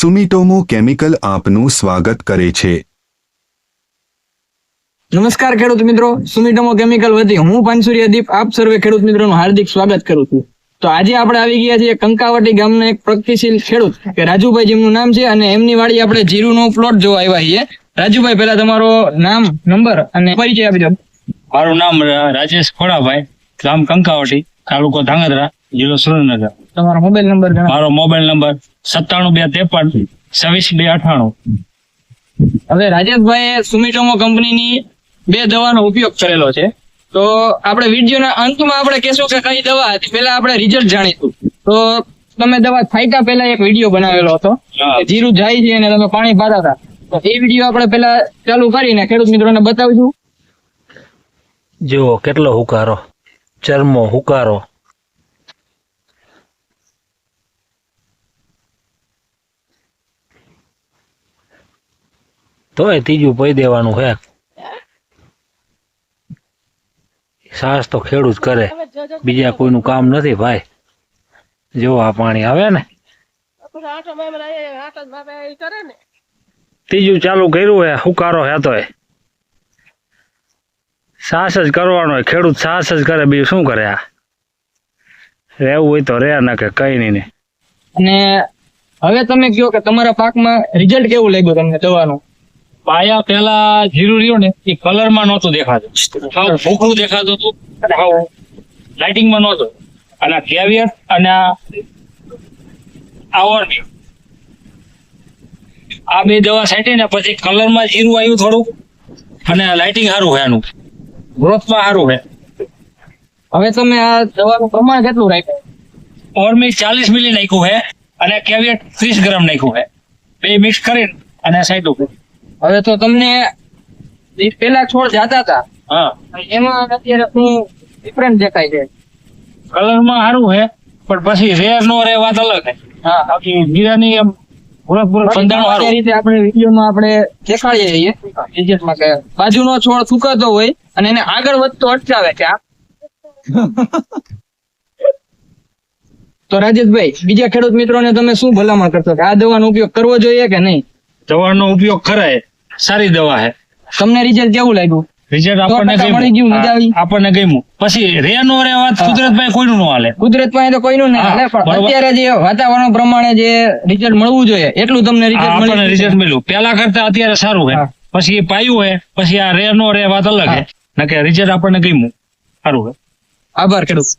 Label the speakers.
Speaker 1: સુમિટોમો chemical આપનું સ્વાગત કરે છે.
Speaker 2: નમસ્કાર ખેડૂત મિત્રો સુમિટોમો કેમિકલ વતી હું દીપ આપ સર્વે ખેડૂત મિત્રોનું હાર્દિક સ્વાગત કરું છું. તો આજે આપણે આવી ગયા છીએ કંકાવટી ગામના એક પ્રગતિશીલ ખેડૂત કે રાજુભાઈ જેમનું નામ છે અને એમની વાડી આપણે જીરુનો પ્લોટ જોવા આવ્યા છીએ. રાજુભાઈ પહેલા તમારો નામ નંબર અને પરિચય આપી દો.
Speaker 3: મારું નામ રાજેશ ખોડાભાઈ ગામ કંકાવટી તાલુકો ધાંગધ્રા જિલ્લો સુરેન્દ્રનગર.
Speaker 2: તમારો મોબાઈલ નંબર જણાવો.
Speaker 3: મારો મોબાઈલ નંબર સત્તાણું બે ત્રેપન છવ્વીસ બે અઠાણું
Speaker 2: હવે રાજેશભાઈ સુમિટોમો કંપનીની બે દવાનો ઉપયોગ કરેલો છે. તો આપણે વિડીયોના અંતમાં આપણે કહેશું કે કઈ દવા હતી. પહેલા આપણે રિઝલ્ટ જાણીશું. તો તમે દવા ફાયકા પહેલા એક વીડિયો બનાવેલો હતો. જીરું જાય છે અને તમે પાણી પાતા હતા. તો એ વીડિયો આપણે પહેલા ચાલુ કરીને ખેડૂત મિત્રોને બતાવીશું.
Speaker 4: જુઓ કેટલો હુકારો ચરમો હુકારો. તોય ત્રીજું પઈ દેવાનું હે. સાસ તો ખેડૂત કરે. બીજા કોઈનું કામ નથી ભાઈ. જો આ પાણી આવે ને. ત્રીજું ચાલુ કર્યું હે, હુકારો હે તો સાસ જ કરવાનો હોય ખેડૂત સાસ જ કરે, બીજું શું કરે આ? રહેવું હોય તો રે ના કે કઈ નહીં ને.
Speaker 2: અને હવે તમે કહો કે તમારા પાકમાં રિઝલ્ટ કેવું લાગ્યું તમને દવાનું?
Speaker 3: પાયા પેલા જીરું રહ્યું ને એ કલરમાં નહોતું દેખાતું. ભૂખરું દેખાતું હતું અને લાઇટિંગમાં નહોતું. અને આ કેવિયર અને આ આવરની આ બે દવા છાંટી ને પછી કલરમાં જીરું આવ્યું થોડું અને લાઇટિંગ સારું છે એનું ગ્રોથમાં સારું છે
Speaker 2: હવે તમે આ દવાનું પ્રમાણ કેટલું રાખ્યું?
Speaker 3: ઓરમી ચાલીસ મિલી નાખ્યું છે અને કેવિયર ત્રીસ ગ્રામ નાખ્યું છે બે મિક્સ કરીને અને સાઈડ
Speaker 2: હવે તો તમને પેલા છોડ જાતા હતા
Speaker 3: હા.
Speaker 2: એમાં અત્યારે શું ડિફરન્સ દેખાય છે?
Speaker 3: કલરમાં સારું છે પણ પછી રેર નો રે વાત અલગ છે.
Speaker 2: હા.
Speaker 3: બાકી જીરાની એમ
Speaker 2: રીતે આપણે વિડીયોમાં આપણે દેખાડીએ છીએ. વિડીયોમાં કે બાજુનો છોડ સુકાતો હોય અને એને આગળ વધતો અટકાવે આ. તો રાજેશભાઈ બીજા ખેડૂત મિત્રોને તમે શું ભલામણ કરશો? કે આ દવાનો ઉપયોગ કરવો જોઈએ કે નહીં?
Speaker 3: દવાનો ઉપયોગ કરાય. સારી દવા છે
Speaker 2: તમને રિઝલ્ટ કેવું લાગ્યું?
Speaker 3: રિઝલ્ટ આપણને? ગમ્યું આપણને ગમ્યું. પછી રે નો રે વાત કુદરત ભાઈ કોઈનું ન હાલે.
Speaker 2: કુદરત પાસે તો કોઈનું નહીં હાલે પણ અત્યારે જે વાતાવરણ પ્રમાણે જે રિઝલ્ટ મળવું જોઈએ એટલું તમને રિઝલ્ટ
Speaker 3: આપણને રિઝલ્ટ મળ્યું. પહેલા કરતા અત્યારે સારું છે. પછી એ પાયું હે પછી આ રે નો રે વાત અલગ છે.
Speaker 2: હા.
Speaker 3: નકે રિઝલ્ટ આપણને ગમ્યું. સારું હે
Speaker 2: આભાર ખેડૂત.